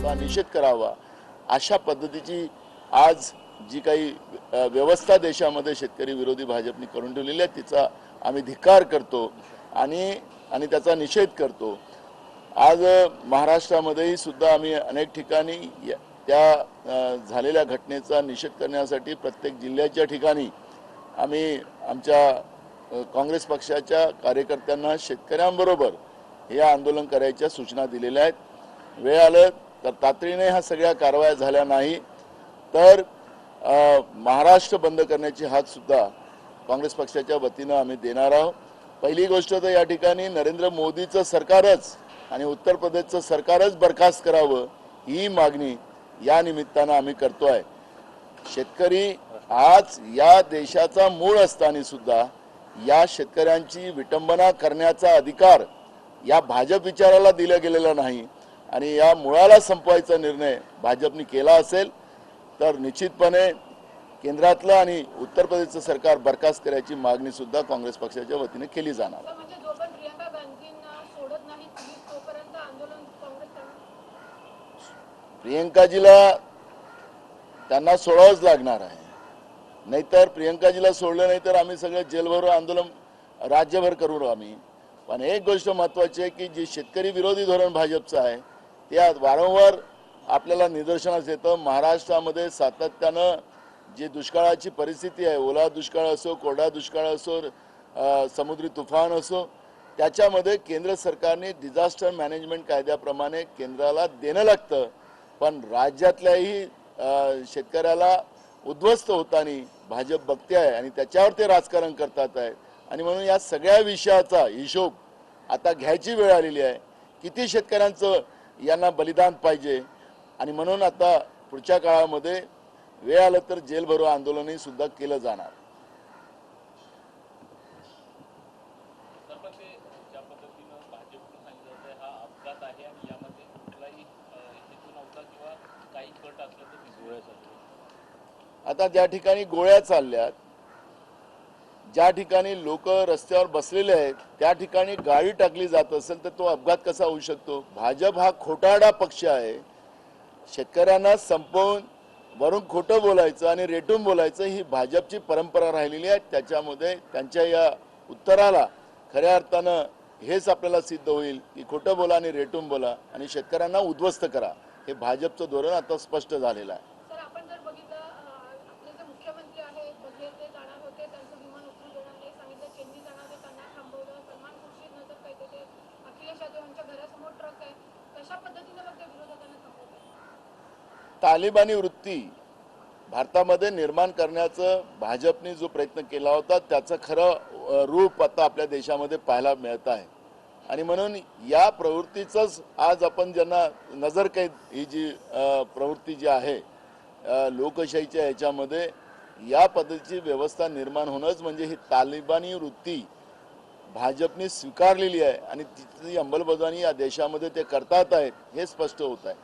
किंवा निषेध करावा अशा पद्धतीची आज जी काही व्यवस्था देशामध्ये शेतकरी विरोधी भाजपने करून ठेवलेली आहे तिचा आम्ही धिक्कार करतो आणि आणि त्याचा निषेध करतो. आज महाराष्ट्रामध्येही सुद्धा आम्ही अनेक ठिकाणी या- त्या झालेल्या घटनेचा निषेध करण्यासाठी प्रत्येक जिल्ह्याच्या ठिकाणी आम्ही आमच्या काँग्रेस पक्षाच्या कार्यकर्त्यांना शेतकऱ्यांबरोबर हे आंदोलन करायच्या सूचना दिलेल्या आहेत. वेळ आलं तर तातडीने ह्या सगळ्या कारवाया झाल्या नाही तर महाराष्ट्र बंद करण्याची हातसुद्धा काँग्रेस पक्षाच्या वतीनं आम्ही देणार आहोत. पहिली गोष्ट तर या ठिकाणी नरेंद्र मोदीचं सरकारच आणि उत्तर प्रदेशचं सरकारच बरखास्त करावं ही मागणी या निमित्तानं आम्ही करतोय. शेतकरी आज या देशाचा मूळ असताना सुद्धा या शेतकऱ्यांची विटंबना करण्याचा अधिकार या भाजप विचाराला दिला गेलेला नाही. आणि या मुळाला संपवायचा निर्णय भाजपने केला असेल तर निश्चितपणे केंद्रातलं आणि उत्तर प्रदेशचं सरकार बरखास्त करायची मागणी सुद्धा काँग्रेस पक्षाच्या वतीने केली जाणार. म्हणजे प्रियंकाजीला त्यांना सोडावंच लागणार आहे. नाहीतर प्रियंकाजीला सोडलं नाही तर आम्ही सगळं जेलभर आंदोलन राज्यभर करू आम्ही. पण एक गोष्ट महत्वाची आहे की जी शेतकरी विरोधी धोरण भाजपचं आहे ते वारंवार आपल्याला निदर्शनास येतं. महाराष्ट्रामध्ये सातत्यानं जी दुष्काळाची परिस्थिती आहे ओला दुष्काळ असो कोरडा दुष्काळ असो समुद्री तुफान असो त्याच्यामध्ये केंद्र सरकारने डिझास्टर मॅनेजमेंट कायद्याप्रमाणे केंद्राला देणं लागतं. पण राज्यातल्याही शेतकऱ्याला उद्ध्वस्त होताना भाजप बघते आहे आणि त्याच्यावर ते राजकारण करतात आहे. आणि म्हणून या सगळ्या विषयाचा हिशोब आता घ्यायची वेळ आलेली आहे. किती शेतकऱ्यांचं यांना बलिदान पाहिजे आणि म्हणून आता पुढच्या काळामध्ये वेळ आलं तर जेल भरो आंदोलनही सुद्धा केलं जाणार. आता ज्या ठिकाणी गोळ्या चालल्यात ज्या ठिकाणी लोक रस्त्यावर बसलेले आहेत त्या ठिकाणी गाडी टाकली जात असेल तर तो अपघात कसा होऊ शकतो? भाजप हा खोटाडा पक्ष आहे. शेतकऱ्यांना संपवून वरून खोटं बोलायचं आणि रेटून बोलायचं ही भाजपची परंपरा राहिलेली आहे. त्याच्यामध्ये त्यांच्या या उत्तराला खऱ्या अर्थानं हेच आपल्याला सिद्ध होईल की खोटं बोला आणि रेटून बोला आणि शेतकऱ्यांना उद्ध्वस्त करा. हे भाजपचं धोरण आता स्पष्ट झालेलं आहे. तालिबानी वृत्ती भारतामध्ये निर्माण करण्याचं भाजपने जो प्रयत्न केला होता त्याचं खरं रूप आता आपल्या देशामध्ये पाहायला मिळत आहे. आणि म्हणून या प्रवृत्तीचंच आज आपण ज्यांना नजरकैद ही जी प्रवृत्ती जी आहे लोकशाहीच्या ह्याच्यामध्ये या पद्धतीची व्यवस्था निर्माण होणंच म्हणजे ही तालिबानी वृत्ती भाजपने स्वीकारलेली आहे आणि तिची अंमलबजावणी या देशामध्ये ते करतात आहेत हे स्पष्ट होत आहे.